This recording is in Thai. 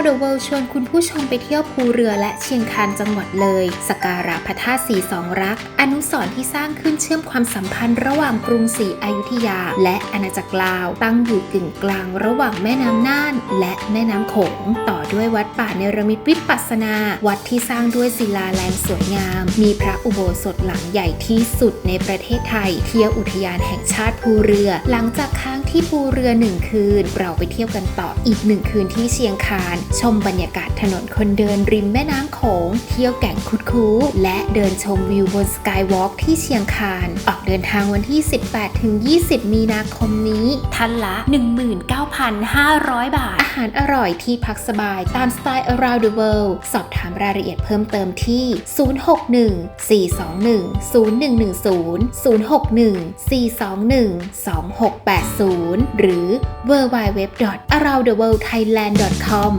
Around the World ชวนคุณผู้ชมไปเที่ยวภูเรือและเชียงคานจังหวัดเลยสการะพระธาตุสีสองรัก อนุสรณ์ที่สร้างขึ้นเชื่อมความสัมพันธ์ระหว่างกรุงศรีอยุธยา และอาณาจักรลาว ตั้งอยู่กึ่งกลางระหว่างแม่น้ำน่าน และแม่น้ำโขง ต่อด้วยวัดป่าเนรมิตวิปัสสนา วัดที่สร้างด้วยศิลาแรงสวยงาม มีพระอุโบสถหลังใหญ่ที่สุดในประเทศไทย เที่ยวอุทยานแห่งชาติภูเรือ หลังจากค้างที่ภูเรือหนึ่งคืน เราไปเที่ยวกันต่ออีกหนึ่งคืนที่เชียงคานชมบรรยากาศถนนคนเดินริมแม่น้ำโขง เที่ยวแก่งคุดคูและเดินชมวิวบนสกายวอล์กที่เชียงคาน ออกเดินทางวันที่ 18 ถึง 20 มีนาคมนี้ท่านละ 19,500 บาท อาหารอร่อยที่พักสบายตามสไตล์ around the world สอบถามรายละเอียดเพิ่มเติมที่ 061 421 0110 061 421 2680 หรือ www.aroundtheworldthailand.com